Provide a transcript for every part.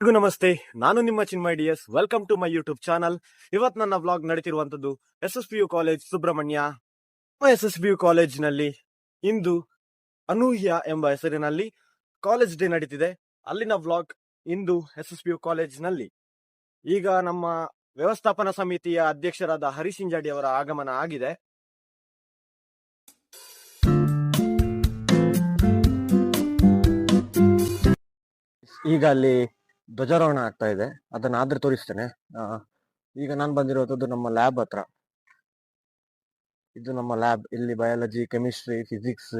ಎಲ್ರಿಗೂ ನಮಸ್ತೆ. ನಾನು ನಿಮ್ಮ Chinmay D S welcome to my YouTube channel ಇವತ್ತು ನನ್ನ vlog ನಡೀತಿರುವಂತದ್ದು S S P U college Subrahmanya. S S P U ಕಾಲೇಜಿನಲ್ಲಿ ಇಂದು ಅನೂಹ್ಯ ಎಂಬ ಹೆಸರಿನಲ್ಲಿ ಕಾಲೇಜ್ ಡೇ ನಡೀತಿದೆ. ಅಲ್ಲಿನ ವ್ಲಾಗ್ ಇಂದು ಎಸ್ ಎಸ್ ಪಿ ಯು ಕಾಲೇಜಿನಲ್ಲಿ ಈಗ ನಮ್ಮ ವ್ಯವಸ್ಥಾಪನಾ ಸಮಿತಿಯ ಅಧ್ಯಕ್ಷರಾದ ಹರೀಶ್ ಇಂಜಾಡಿ ಅವರ ಆಗಮನ ಆಗಿದೆ. ಈಗ ಅಲ್ಲಿ ಧ್ವಜಾರೋಹಣ ಆಗ್ತಾ ಇದೆ. ಅದನ್ನ ಆದ್ರೆ ತೋರಿಸ್ತೇನೆ. ಈಗ ನಾನು ಬಂದಿರೋದು ನಮ್ಮ ಲ್ಯಾಬ್ ಹತ್ರ. ಇದು ನಮ್ಮ ಲ್ಯಾಬ್ ಇಲ್ಲಿ biology chemistry physics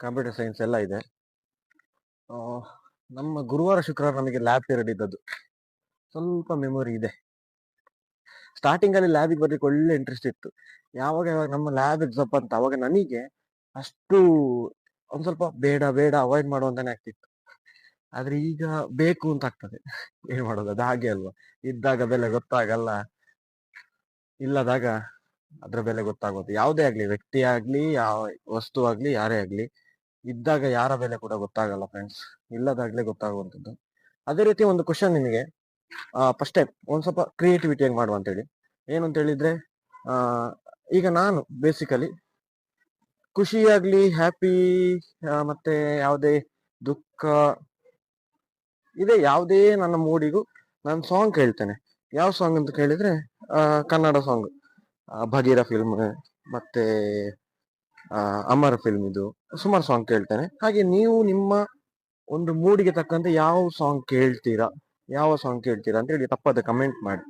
computer science ಎಲ್ಲ ಇದೆ. ನಮ್ಮ ಗುರುವಾರ, ಶುಕ್ರವಾರ ನಮಗೆ ಲ್ಯಾಬ್ ಪೀರಿಯಡ್ ಇದ್ದದ್ದು. ಸ್ವಲ್ಪ ಮೆಮೊರಿ ಇದೆ. ಸ್ಟಾರ್ಟಿಂಗ್ ಅಲ್ಲಿ ಲ್ಯಾಬಿಗೆ ಬರ್ಲಿಕ್ಕೆ ಒಳ್ಳೆ ಇಂಟ್ರೆಸ್ಟ್ ಇತ್ತು. ಯಾವಾಗ ಯಾವಾಗ ನಮ್ಮ ಲ್ಯಾಬ್ ಎಕ್ಸಾಮ್ ಅಂತ ಅವಾಗ ನನಗೆ ಅಷ್ಟು ಒಂದ್ ಸ್ವಲ್ಪ ಬೇಡ ಬೇಡ ಅವಾಯ್ಡ್ ಮಾಡುವಂತಾನೆ ಆಗ್ತಿತ್ತು. ಆದ್ರೆ ಈಗ ಬೇಕು ಅಂತ ಆಗ್ತದೆ. ಏನ್ ಮಾಡೋದು, ಅದು ಹಾಗೆ ಅಲ್ವಾ? ಇದ್ದಾಗ ಬೆಲೆ ಗೊತ್ತಾಗಲ್ಲ. ಇಲ್ಲದಾಗ ಅದ್ರ ಬೆಲೆ ಗೊತ್ತಾಗೋದು. ಯಾವುದೇ ಆಗ್ಲಿ, ವ್ಯಕ್ತಿ ಆಗ್ಲಿ, ಯಾವ ವಸ್ತು ಆಗ್ಲಿ, ಯಾರೇ ಆಗ್ಲಿ, ಇದ್ದಾಗ ಯಾರ ಬೆಲೆ ಕೂಡ ಗೊತ್ತಾಗಲ್ಲ ಫ್ರೆಂಡ್ಸ್ ಇಲ್ಲದಾಗ್ಲೇ ಗೊತ್ತಾಗುವಂಥದ್ದು. ಅದೇ ರೀತಿ ಒಂದು ಕ್ವಶನ್ ನಿಮಗೆ ಫಸ್ಟ್ ಟೈಮ್ ಒಂದ್ ಸ್ವಲ್ಪ ಕ್ರಿಯೇಟಿವಿಟಿಯಾಗಿ ಮಾಡುವ ಅಂತೇಳಿ. ಏನು ಅಂತ ಹೇಳಿದ್ರೆ, ಆ, ಈಗ ನಾನು ಬೇಸಿಕಲಿ ಖುಷಿಯಾಗ್ಲಿ ಹ್ಯಾಪಿ ಮತ್ತೆ ಯಾವುದೇ ದುಃಖ ಇದೆ ಯಾವುದೇ ನನ್ನ ಮೂಡಿಗೂ ನಾನು ಸಾಂಗ್ ಕೇಳ್ತೇನೆ. ಯಾವ ಸಾಂಗ್ ಅಂತ ಕೇಳಿದ್ರೆ ಕನ್ನಡ ಸಾಂಗ್ ಭಗೀರ ಫಿಲ್ಮ್ ಮತ್ತೆ ಅಮರ ಫಿಲ್ಮ್ ಇದು. ಸುಮಾರು ಸಾಂಗ್ ಕೇಳ್ತೇನೆ. ಹಾಗೆ ನೀವು ನಿಮ್ಮ ಒಂದು ಮೂಡಿಗೆ ತಕ್ಕಂತೆ ಯಾವ ಸಾಂಗ್ ಕೇಳ್ತೀರಾ? ಯಾವ ಸಾಂಗ್ ಕೇಳ್ತೀರಾ ಅಂತ ಹೇಳಿ ತಪ್ಪದೆ ಕಮೆಂಟ್ ಮಾಡಿ.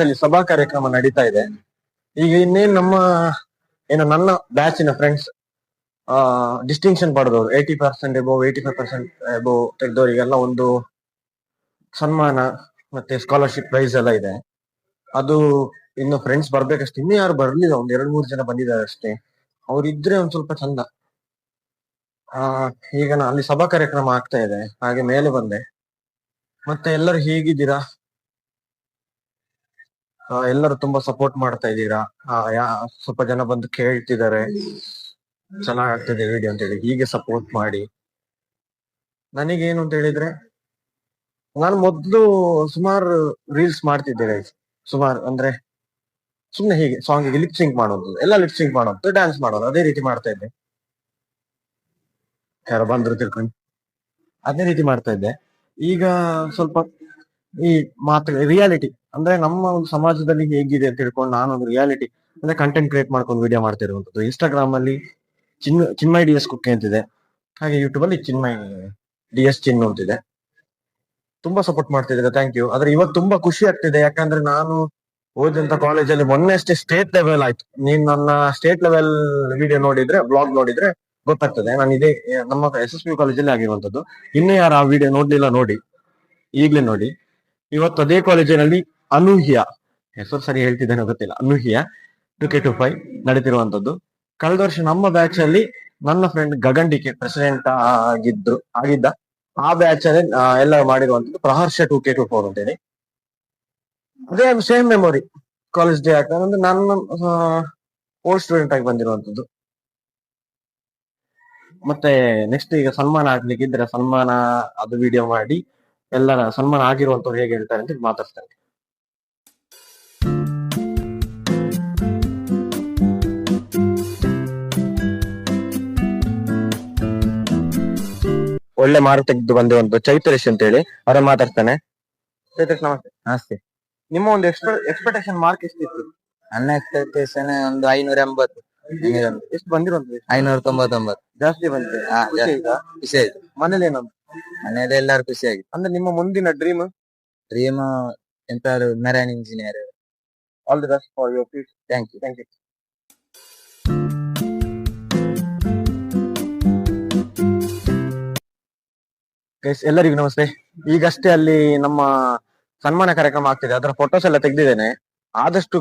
ಅಲ್ಲಿ ಸಭಾ ಕಾರ್ಯಕ್ರಮ ನಡೀತಾ ಇದೆ. ಈಗ ಇನ್ನೇನು ನಮ್ಮ, ಏನು ನನ್ನ ಬ್ಯಾಚಿನ ಫ್ರೆಂಡ್ಸ್ ಆ ಡಿಸ್ಟಿಂಕ್ಷನ್ ಪಡೆದವರು eighty percent above eighty five percent above ತೆಗೆದವರಿಗೆಲ್ಲ ಒಂದು ಸನ್ಮಾನ ಮತ್ತೆ ಸ್ಕಾಲರ್ಶಿಪ್ ಪ್ರೈಸ್ ಎಲ್ಲ ಇದೆ. ಅದು ಇನ್ನು ಫ್ರೆಂಡ್ಸ್ ಬರ್ಬೇಕಷ್ಟೇ. ಇನ್ನೂ ಯಾರು ಬರ್ಲಿಲ್ಲ, ಒಂದ್ ಎರಡು ಮೂರು ಜನ ಬಂದಿದ್ದಾರೆ ಅಷ್ಟೇ. ಅವ್ರಿದ್ರೆ ಒಂದ್ ಸ್ವಲ್ಪ ಚಂದ. ಆ, ಈಗ ನಾ ಅಲ್ಲಿ ಸಭಾ ಕಾರ್ಯಕ್ರಮ ಆಗ್ತಾ ಇದೆ. ಹಾಗೆ ಮೇಲೆ ಬಂದೆ. ಮತ್ತೆ ಎಲ್ಲರೂ ಹೇಗಿದ್ದೀರಾ? ಎಲ್ಲರೂ ತುಂಬಾ ಸಪೋರ್ಟ್ ಮಾಡ್ತಾ ಇದ್ದೀರಾ? ಸ್ವಲ್ಪ ಜನ ಬಂದು ಕೇಳ್ತಿದ್ದಾರೆ. ಚೆನ್ನಾಗಾಗ್ತಿದೆ ವಿಡಿಯೋ ಅಂತ ಹೇಳಿ. ಹೀಗೆ ಸಪೋರ್ಟ್ ಮಾಡಿ. ನನಗೇನು ಅಂತ ಹೇಳಿದ್ರೆ, ನಾನು ಮೊದಲು ಸುಮಾರು ರೀಲ್ಸ್ ಮಾಡ್ತಿದ್ದೆ ಸುಮಾರು ಅಂದ್ರೆ ಸುಮ್ಮನೆ ಹೀಗೆ ಸಾಂಗ್ ಲಿಪ್ ಸಿಂಕ್ ಮಾಡೋದು ಎಲ್ಲ ಲಿಪ್ ಸಿಂಕ್ ಮಾಡೋದು ಡ್ಯಾನ್ಸ್ ಮಾಡೋದು ಅದೇ ರೀತಿ ಮಾಡ್ತಾ ಇದ್ದೆ. ಯಾರೋ ಬಂದ್ರು ತಿಳ್ಕೊಂಡು. ಅದೇ ರೀತಿ ಮಾಡ್ತಾ ಇದ್ದೆ. ಈಗ ಸ್ವಲ್ಪ ಈ ಮಾತು ರಿಯಾಲಿಟಿ ಅಂದ್ರೆ ನಮ್ಮ ಒಂದು ಸಮಾಜದಲ್ಲಿ ಹೇಗಿದೆ ಅಂತ ಹೇಳ್ಕೊಂಡು ನಾನು ಒಂದು ರಿಯಾಲಿಟಿ ಅಂದ್ರೆ ಕಂಟೆಂಟ್ ಕ್ರಿಯೇಟ್ ಮಾಡ್ಕೊಂಡು ವಿಡಿಯೋ ಮಾಡ್ತಿರುವಂತದ್ದು ಇನ್ಸ್ಟಾಗ್ರಾಮ್ ಅಲ್ಲಿ ಚಿನ್, ಚಿನ್ಮಯ್ ಡಿ ಎಸ್ ಕುಕ್ಕೆ ಅಂತಿದೆ. ಹಾಗೆ ಯೂಟ್ಯೂಬ್ ಅಲ್ಲಿ ಚಿನ್ಮಯ್ ಡಿ ಎಸ್ ಚಿನ್ನು ಅಂತಿದೆ. ತುಂಬಾ ಸಪೋರ್ಟ್ ಮಾಡ್ತಿದ್ರೆ ಥ್ಯಾಂಕ್ ಯು ಆದ್ರೆ ಇವಾಗ ತುಂಬಾ ಖುಷಿ ಆಗ್ತಿದೆ, ಯಾಕಂದ್ರೆ ನಾನು ಓದಿದಂತ ಕಾಲೇಜಲ್ಲಿ ಮೊನ್ನೆ ಅಷ್ಟೇ ಸ್ಟೇಟ್ ಲೆವೆಲ್ ಆಯ್ತು. ನೀನ್ ನನ್ನ ಸ್ಟೇಟ್ ಲೆವೆಲ್ ವಿಡಿಯೋ ನೋಡಿದ್ರೆ ಬ್ಲಾಗ್ ನೋಡಿದ್ರೆ ಗೊತ್ತಾಗ್ತದೆ. ನಾನು ಇದೇ, ನಮ್ಮ ಎಸ್ ಎಸ್ ಪಿ ಕಾಲೇಜಲ್ಲಿ ಆಗಿರುವಂತದ್ದು ಇನ್ನೂ ಯಾರು ಆ ವಿಡಿಯೋ ನೋಡ್ಲಿಲ್ಲ ನೋಡಿ, ಈಗ್ಲೇ ನೋಡಿ. ಇವತ್ತು ಅದೇ ಕಾಲೇಜಿನಲ್ಲಿ ಅನೂಹ್ಯ. ಹೆಸರು ಸರಿ ಹೇಳ್ತಿದ್ದೇನೆ ಗೊತ್ತಿಲ್ಲ. Anuhya two K two five ನಡೀತಿರುವಂತದ್ದು ಕಳೆದ ವರ್ಷ ನಮ್ಮ ಬ್ಯಾಚ್ ಅಲ್ಲಿ ನನ್ನ ಫ್ರೆಂಡ್ ಗಗನ್ ಪ್ರೆಸಿಡೆಂಟ್ ಆಗಿದ್ರು, ಆಗಿದ್ದ. ಆ ಬ್ಯಾಚ್ ಅಲ್ಲಿ ಎಲ್ಲ ಮಾಡಿರುವಂತದ್ದು Praharsha two K two four ಅಂತೇಳಿ. ಅದೇ ಸೇಮ್ ಮೆಮೊರಿ ಕಾಲೇಜ್ ಡೇ ಆಗ್ತದೆ ಅಂದ್ರೆ ನನ್ನ ಓಲ್ಡ್ ಸ್ಟೂಡೆಂಟ್ ಆಗಿ ಬಂದಿರುವಂತದ್ದು ಮತ್ತೆ ನೆಕ್ಸ್ಟ್ ಈಗ ಸನ್ಮಾನ ಆಗ್ಲಿಕ್ಕಿದ್ರೆ ಸನ್ಮಾನ ಅದು ವಿಡಿಯೋ ಮಾಡಿ ಎಲ್ಲರ ಸನ್ಮಾನ ಆಗಿರುವಂತವ್ರು ಹೇಗೆ ಹೇಳ್ತಾರೆ ಅಂತ ಮಾತಾಡ್ತಾರೆ ಒಳ್ಳೆ ಮಾರ್ಕ್ ತೆಗೆದು ಬಂದಿರುವಂತ ಚೈತರೇಶ್ ಅಂತ ಹೇಳಿ ಅವರ ಮಾತಾಡ್ತಾನೆ. ಚೈತರೇಶ್ ನಮಸ್ತೆ. ನಮಸ್ತೆ. ನಿಮ್ಮ ಒಂದು ಎಕ್ಸ್ಪೆಕ್ಟೇಷನ್ ಮಾರ್ಕ್ ಎಷ್ಟಿತ್ತು? ನನ್ನ ಎಕ್ಸ್ಪೆಕ್ಟೇಷನ್ ಒಂದು ಐನೂರ ಎಂಬತ್ತು ಎಷ್ಟು ಬಂದಿರುವಂತದ್ದು ಐನೂರ ತೊಂಬತ್ತೊಂಬತ್ತು ಜಾಸ್ತಿ. ಬಂದಿದೆ. ಆಯ್ತಾ? ಮನೇಲಿ ಏನಂತ? ಮನೆಯಲ್ಲಿ ಎಲ್ಲರೂ ಖುಷಿಯಾಗಿ ಅಂದ್ರೆ ನಿಮ್ಮ ಮುಂದಿನ ಡ್ರೀಮ್ ಡ್ರೀಮ್ ಎಂತಾದ್ರು marine engineer all the best for your future thank you thank you guys ಎಲ್ಲರಿಗೂ ನಮಸ್ತೆ. ಈಗಷ್ಟೇ ಅಲ್ಲಿ ನಮ್ಮ ಸನ್ಮಾನ ಕಾರ್ಯಕ್ರಮ ಆಗ್ತಿದೆ. ಅದರ ಫೋಟೋಸ್ ಎಲ್ಲ ತೆಗ್ದಿದ್ದೇನೆ. ಆದಷ್ಟು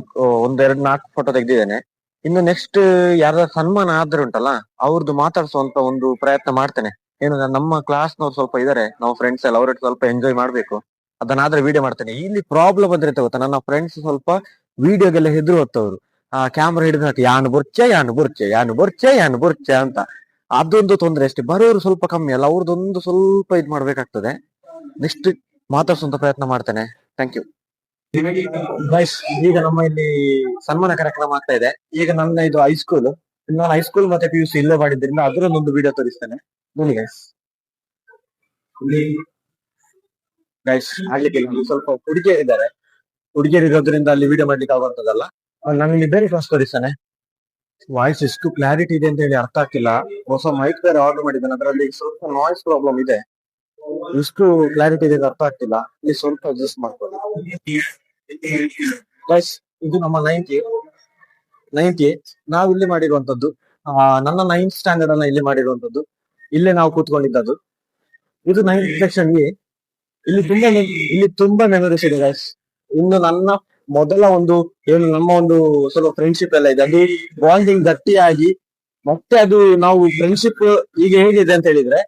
ಒಂದೆರಡು ನಾಲ್ಕು ಫೋಟೋ ತೆಗ್ದಿದ್ದೇನೆ. ಇನ್ನು ನೆಕ್ಸ್ಟ್ ಯಾರ ಸನ್ಮಾನ ಆದ್ರೆ ಉಂಟಲ್ಲ ಅವ್ರದ್ದು ಮಾತಾಡಿಸುವಂತ ಒಂದು ಪ್ರಯತ್ನ ಮಾಡ್ತೇನೆ. ಏನು ನಮ್ಮ ಕ್ಲಾಸ್ ನವ್ರು ಸ್ವಲ್ಪ ಇದಾರೆ. ನಾವು ಫ್ರೆಂಡ್ಸ್ ಎಲ್ಲ ಅವ್ರಿಗೆ ಸ್ವಲ್ಪ ಎಂಜಾಯ್ ಮಾಡ್ಬೇಕು. ಅದನ್ನಾದ್ರೆ ವಿಡಿಯೋ ಮಾಡ್ತೇನೆ. ಇಲ್ಲಿ ಪ್ರಾಬ್ಲಮ್ ಅಂದ್ರೆ ಗೊತ್ತಾ ನನ್ನ ಫ್ರೆಂಡ್ಸ್ ಸ್ವಲ್ಪ ವಿಡಿಯೋಗೆಲ್ಲ ಹೆದ್ರು ಹೊತ್ತವ್ರು. ಆ ಕ್ಯಾಮ್ರಾ ಹಿಡಿದು ಹಾಕಿ, ಯಾನು ಬುರ್ಚೆ ಯಾನು ಬುರ್ಚೆ ಯಾನು ಬುರ್ಚೆ ಯಾನು ಬುರ್ಚೆ ಅಂತ. ಅದೊಂದು ತೊಂದ್ರೆ ಅಷ್ಟೇ. ಬರೋರು ಸ್ವಲ್ಪ ಕಮ್ಮಿ ಅಲ್ಲ ಅವ್ರದ್ದೊಂದು ಸ್ವಲ್ಪ ಇದು ಮಾಡ್ಬೇಕಾಗ್ತದೆ. ನೆಕ್ಸ್ಟ್ ಮಾತಾಡ್ಸುವಂತ ಪ್ರಯತ್ನ ಮಾಡ್ತೇನೆ. ಥ್ಯಾಂಕ್ ಯು ಈಗ ನಮ್ಮ ಇಲ್ಲಿ ಸನ್ಮಾನ ಕಾರ್ಯಕ್ರಮ ಆಗ್ತಾ ಇದೆ. ಈಗ ನನ್ನ ಇದು ಹೈಸ್ಕೂಲ್ ನಾನು ಹೈಸ್ಕೂಲ್ ಮತ್ತೆ ಪಿ ಯು ಸಿ ಇಲ್ಲೇ ಮಾಡಿದ್ರಿಂದ ಅದರಲ್ಲೊಂದು ವಿಡಿಯೋ ತೋರಿಸ್ತೇನೆ. ನೋಡಿ ಗೈಸ್ ಗೈಸ್. ಇಲ್ಲಿ ಸ್ವಲ್ಪ ಹುಡುಗಿಯರು ಇದ್ದಾರೆ. ಹುಡುಗಿಯರು ಇರೋದ್ರಿಂದ ಅಲ್ಲಿ ವಿಡಿಯೋ ಮಾಡ್ಲಿಕ್ಕೆ ಆಗುವಂತದಲ್ಲ ನಾನು ಇಲ್ಲಿ ಬೇರೆ ಕ್ಲಾಸ್ ತೋರಿಸ್ತಾನೆ. ವಾಯ್ಸ್ ಎಷ್ಟು ಕ್ಲಾರಿಟಿ ಇದೆ ಅಂತ ಹೇಳಿ ಅರ್ಥ ಆಗ್ತಿಲ್ಲ. ಹೊಸ ಮೈಕ್ ಬೇರೆ ಆರ್ಡರ್ ಮಾಡಿದ್ದಾನೆ. ಅದರಲ್ಲಿ ಸ್ವಲ್ಪ ನಾಯ್ಸ್ ಪ್ರಾಬ್ಲಮ್ ಇದೆ. ಎಷ್ಟು ಕ್ಲಾರಿಟಿ ಇದೆ ಅಂತ ಅರ್ಥ ಆಗ್ತಿಲ್ಲ. ಇಲ್ಲಿ ಸ್ವಲ್ಪ ಅಡ್ಜಸ್ಟ್ ಮಾಡ್ಕೊಳ್ಳಿ. ಇದು ನಮ್ಮ ನೈನ್ಟಿ ನೈನ್ಟಿ ನಾವು ಇಲ್ಲಿ ಮಾಡಿರುವಂತದ್ದು ನನ್ನ ನೈನ್ತ್ ಸ್ಟ್ಯಾಂಡರ್ಡ್ ಅನ್ನ ಇಲ್ಲಿ ಮಾಡಿರುವಂತದ್ದು ಇಲ್ಲೇ ನಾವು ಕೂತ್ಕೊಂಡಿದ್ದದ್ದು. ಇದು ನೈನ್ ಸೆಕ್ಷನ್ ಎ ಇಲ್ಲಿ ತುಂಬಾ ಇಲ್ಲಿ ತುಂಬಾ ಮೆಮೊರೀಸ್ ಇದೆ ಗೈಸ್ ಇನ್ನು ನನ್ನ ಮೊದಲ ಒಂದು, ಏನು ನಮ್ಮ ಒಂದು ಸ್ವಲ್ಪ ಫ್ರೆಂಡ್ಶಿಪ್ ಎಲ್ಲ ಇದೆ. ಅದು ಬಾಂಡಿಂಗ್ ಗಟ್ಟಿಯಾಗಿ, ಮತ್ತೆ ಅದು ನಾವು ಫ್ರೆಂಡ್ಶಿಪ್ ಈಗ ಹೇಗಿದೆ ಅಂತ ಹೇಳಿದ್ರೆ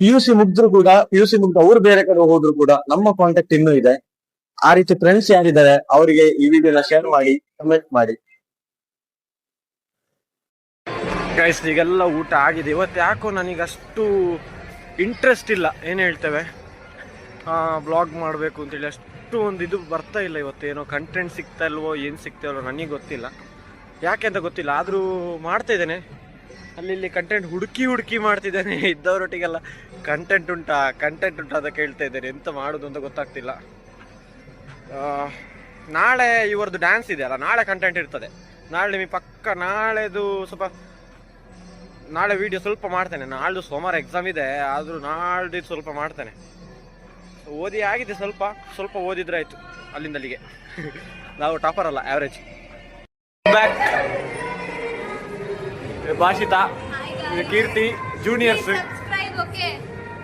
ಪಿ ಯು ಸಿ ಮುಗ್ದ್ರು ಕೂಡ ಪಿ ಯು ಸಿ ಮುಗ್ದು ಅವ್ರು ಬೇರೆ ಕಡೆ ಹೋದ್ರು ಕೂಡ ನಮ್ಮ ಕಾಂಟ್ಯಾಕ್ಟ್ ಇನ್ನೂ ಇದೆ. ಆ ರೀತಿ ಫ್ರೆಂಡ್ಸ್ ಯಾರಿದ್ದಾರೆ, ಅವರಿಗೆ ಈ ವಿಡಿಯೋನ ಶೇರ್ ಮಾಡಿ ಕಮೆಂಟ್ ಮಾಡಿ. ಗೈಸ್ ಈಗೆಲ್ಲ ಊಟ ಆಗಿದೆ. ಇವತ್ತು ಯಾಕೋ ನನಗೆ ಅಷ್ಟು ಇಂಟ್ರೆಸ್ಟ್ ಇಲ್ಲ. ಏನು ಹೇಳ್ತೇವೆ? ಬ್ಲಾಗ್ ಮಾಡಬೇಕು ಅಂತೇಳಿ ಅಷ್ಟು ಒಂದು ಇದು ಬರ್ತಾ ಇಲ್ಲ ಇವತ್ತು. ಏನೋ ಕಂಟೆಂಟ್ ಸಿಗ್ತಾ ಇಲ್ವೋ, ಏನು ಸಿಗ್ತಾ ಇಲ್ವೋ ನನಗೆ ಗೊತ್ತಿಲ್ಲ. ಯಾಕೆ ಅಂತ ಗೊತ್ತಿಲ್ಲ. ಆದರೂ ಮಾಡ್ತಾಯಿದ್ದೇನೆ ಅಲ್ಲಿ ಇಲ್ಲಿ ಕಂಟೆಂಟ್ ಹುಡುಕಿ ಹುಡುಕಿ ಮಾಡ್ತಿದ್ದೇನೆ. ಇದ್ದವರೊಟ್ಟಿಗೆಲ್ಲ ಕಂಟೆಂಟ್ ಉಂಟಾ ಕಂಟೆಂಟ್ ಉಂಟಾ ಅಂತ ಕೇಳ್ತಾ ಇದ್ದೇನೆ. ಎಂತ ಮಾಡೋದು ಅಂತ ಗೊತ್ತಾಗ್ತಿಲ್ಲ. ನಾಳೆ ಇವರದ್ದು ಡ್ಯಾನ್ಸ್ ಇದೆ ಅಲ್ಲ? ನಾಳೆ ಕಂಟೆಂಟ್ ಇರ್ತದೆ. ನಾಳೆ ನಿಮಗೆ ಪಕ್ಕ, ನಾಳೆದು ಸ್ವಲ್ಪ ನಾಳೆ ವಿಡಿಯೋ ಸ್ವಲ್ಪ ಮಾಡ್ತೇನೆ. ನಾಳ್ದು ಸೋಮವಾರ ಎಕ್ಸಾಮ್ ಇದೆ ಆದರೂ ನಾಳ್ದು ಸ್ವಲ್ಪ ಮಾಡ್ತೇನೆ. ಓದಿ ಆಗಿದೆ ಸ್ವಲ್ಪ ಸ್ವಲ್ಪ ಓದಿದ್ರೆ ಆಯ್ತು ಅಲ್ಲಿಂದ ಅಲ್ಲಿಗೆ. ನಾವು ಟಾಪರ್ ಅಲ್ಲ average back Bhashita Keerthi juniors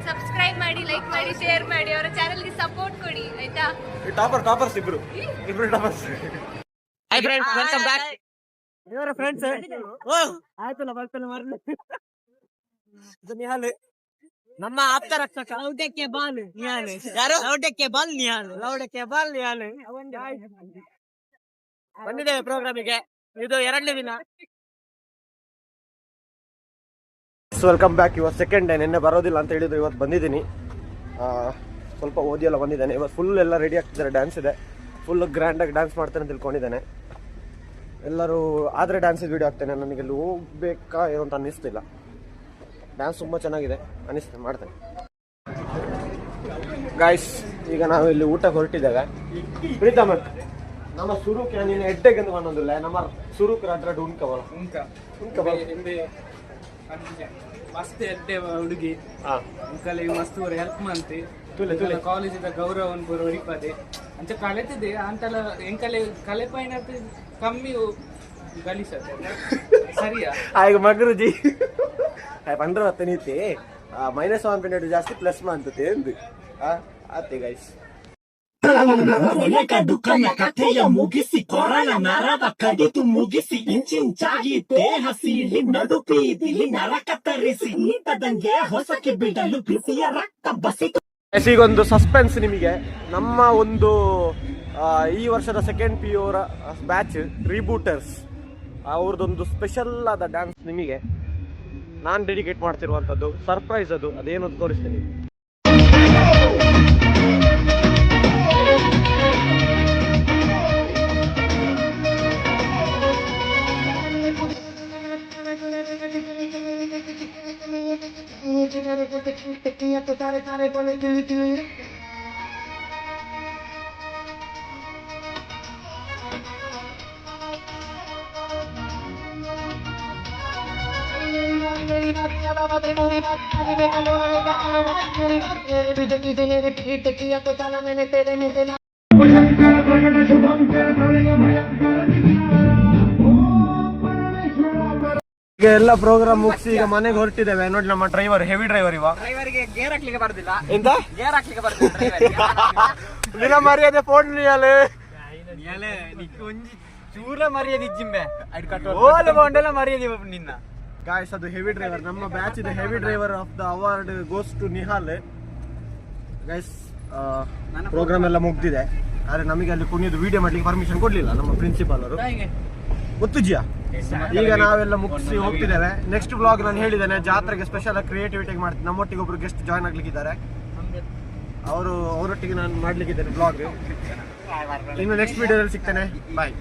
subscribe ಮಾಡಿ ಲೈಕ್ ಮಾಡಿ ಶೇರ್ ಮಾಡಿ. ಅವರ ಚಾನೆಲ್ಗೆ ಸಪೋರ್ಟ್ ಕೊಡಿ ಆಯ್ತಾ? ಟಾಪರ್ ಟಾಪರ್ಸ್ ಇಬ್ರು. ಇಬ್ರು toppers hi friends welcome back ಇವರ ಫ್ರೆಂಡ್ಸ್ ಆಯ್ತು ಬರ್ತಾನೆ ಮಾರ್ಲಿ ನಿಹಾಲ್. ನಮ್ಮ ಆಪ್ತ ರಕ್ಷಕ. ಲೌಡಕ್ಕೆ ಬಾಲ್ ನಿಹಾಲ್. ಯಾರು? ಲೌಡಕ್ಕೆ ಬಾಲ್ ನಿಹಾಲ್. ಲೌಡಕ್ಕೆ ಬಾಲ್ ನಿಹಾಲ್. ಬಂದಿದ್ದೇವೆ ಪ್ರೋಗ್ರಾಮಿಗೆ. ಇದು ಎರಡನೇ ದಿನ. ವೆಲ್ಕಮ್ ಬ್ಯಾಕ್ ಇವತ್ತು ಸೆಕೆಂಡ್ ಡೇ ನಿನ್ನೆ ಬರೋದಿಲ್ಲ ಅಂತ ಹೇಳಿದ್ರು ಇವತ್ತು ಬಂದಿದ್ದೀನಿ. ಸ್ವಲ್ಪ ಓದಿಯಲ್ಲ ಬಂದಿದ್ದೇನೆ. ಇವತ್ತು ಫುಲ್ ಎಲ್ಲ ರೆಡಿ ಆಗ್ತಿದ್ದಾರೆ ಡ್ಯಾನ್ಸ್ ಇದೆ. ಫುಲ್ ಗ್ರ್ಯಾಂಡಾಗಿ ಡ್ಯಾನ್ಸ್ ಮಾಡ್ತಾನೆ ಅಂತ ತಿಳ್ಕೊಂಡಿದ್ದೇನೆ. ಎಲ್ಲರೂ ಆದರೆ ಡ್ಯಾನ್ಸ್ ವಿಡಿಯೋ ಹಾಕ್ತೇನೆ. ನನಗೆ ಅಲ್ಲಿ ಹೋಗ್ಬೇಕಾ ಏನೋ ಅಂತ ಅನ್ನಿಸ್ತಿಲ್ಲ. ಡ್ಯಾನ್ಸ್ ತುಂಬ ಚೆನ್ನಾಗಿದೆ. ಅನ್ನಿಸ್ತೇನೆ ಮಾಡ್ತೇನೆ. ಗಾಯ್ಸ್ ಈಗ ನಾವು ಇಲ್ಲಿ ಊಟ ಹೊರಟಿದ್ದೇವೆ ಪ್ರೀತಮ್ ನಮ್ಮ ಸುರುಕ ನೀನು ಎಡ್ಡೆಗೆ ಅಂತ ನಮ್ಮ ಸುರುಕ್ ಅದ್ರ ಉಂಕವಲ್ಲ ಮಸ್ತ್ ಎಡ್ಡೆ ಹುಡುಗಿ. ಮಸ್ತ್ ಹೆಲ್ಪ್ ಮಂತಿ ತುಲೆ ಕಾಲೇಜಿದ ಗೌರವನ್ ಬರೋ ಹೊಡಿಪದೆ ಅಂಚ ಕಳೆತಿದೆ ಅಂತಲ ಎಂಕಲೆ ಕಲೆ ಪೈನ ಕಮ್ಮಿ ಗಳಿಸತ್ತೆ ಸರಿಯಾ? ಆಗ ಮಗರುಜಿ. ಪಂಡ್ರ ಹತ್ತ ನೀತಿ ಮೈನಸ್ ಒನ್ ಪಾಯಿಂಟ್ ಜಾಸ್ತಿ ಪ್ಲಸ್ ಮಾಡ್ತದೆ ಎಂದು ಆತೆ ಗೈಸ್ ಕೊನೆಗ ದುಃಖನ ಕಥೆಯ ಮುಗಿಸಿ ಕೊರಳ ನರದ ಕಡಿತು ಮುಗಿಸಿ ಇಂಚಿಂಚಾಗಿ ದೇಹ ಸೀಳಿ ನಡುಪಿ ಇಲ್ಲಿ ನರಕ ತರಿಸಿ ನೀಟದಂಗೆ ಹೊಸಕ್ಕೆ ಬಿಡಲು ಬಿಸಿಯ ರಕ್ತ ಬಸಿತು. ಈಗ ಒಂದು ಸಸ್ಪೆನ್ಸ್ ನಿಮಗೆ. ನಮ್ಮ ಒಂದು ಈ ವರ್ಷದ ಸೆಕೆಂಡ್ ಪಿ ಅವರ ಬ್ಯಾಚ್ ರೀಬೂಟರ್ಸ್ ಅವ್ರದ್ದೊಂದು ಸ್ಪೆಷಲ್ ಆದ ಡ್ಯಾನ್ಸ್ ನಿಮಗೆ ನಾನು ಡೆಡಿಕೇಟ್ ಮಾಡ್ತಿರುವಂಥದ್ದು ಸರ್ಪ್ರೈಸ್ ಅದು, ಅದೇನು ತೋರಿಸ್ತೀನಿ. tenía que estar esta vez por el Te quiero que salga en el ಈಗ ಎಲ್ಲ ಪ್ರೋಗ್ರಾಮ್ ಮುಗಿಸಿ ಈಗ ಮನೆಗೆ ಹೊರಟಿದ್ದೇವೆ. ನೋಡಿ ನಮ್ಮ ಡ್ರೈವರ್ ಹೆವಿ ಡ್ರೈವರ್ ಇವ. ಡ್ರೈವರ್ಗೆ ಗೇರ್ ಹಾಕ್ಲಿಕ್ಕೆ ಬರುದಿಲ್ಲ. ಎಂತ? ಗೇರ್ ಹಾಕ್ಲಿಕ್ಕೆ ಬರುದಿಲ್ಲ ನಿನ್ನ ಮರ್ಯಾದೆ ಫೋನ್ ನಿಯಲೆ. ಒಂಜಿ ಚೂರ ಮರ್ಯಾದೆ ಇಜ್ಜಿಂಬೆ ಓಲೆ ಬಾಂಡೆಲ್ಲ ಮರ್ಯಾದೆ ನಿನ್ನ. ಗಾಯ್ಸ್ ಅದು ಹೆವಿ ಡ್ರೈವರ್ ನಮ್ಮ ಬ್ಯಾಚ್ ಇದೆ heavy driver of the award goes to Nihal guys program ಎಲ್ಲ ಮುಗ್ದಿದೆ. ಆದ್ರೆ ನಮಗೆ ಅಲ್ಲಿ ಕುಣಿಯೋದು ವಿಡಿಯೋ ಮಾಡ್ಲಿಕ್ಕೆ ಪರ್ಮಿಷನ್ ಕೊಡ್ಲಿಲ್ಲ ನಮ್ಮ ಪ್ರಿನ್ಸಿಪಾಲ್ ಅವರು. ಗೊತ್ತುಜಿಯಾ ಈಗ ನಾವೆಲ್ಲ ಮುಗಿಸಿ ಹೋಗ್ತಿದ್ದೇವೆ. ನೆಕ್ಸ್ಟ್ ಬ್ಲಾಗ್ ನಾನು ಹೇಳಿದ್ದೇನೆ, ಜಾತ್ರೆಗೆ ಸ್ಪೆಷಲ್ ಕ್ರಿಯೇಟಿವಿಟಿ ಮಾಡ್ತೀನಿ. ನಮ್ಮೊಟ್ಟಿಗೆ ಒಬ್ರು ಗೆಸ್ಟ್ ಜಾಯ್ನ್ ಆಗ್ಲಿಕ್ಕಿದ್ದಾರೆ. ಅವರು, ಅವರೊಟ್ಟಿಗೆ ನಾನು ಮಾಡ್ಲಿಕ್ಕಿದ್ದೇನೆ ಬ್ಲಾಗ್ ಇನ್ನು ನೆಕ್ಸ್ಟ್ ವಿಡಿಯೋದಲ್ಲಿ ಸಿಗ್ತೇನೆ. ಬಾಯ್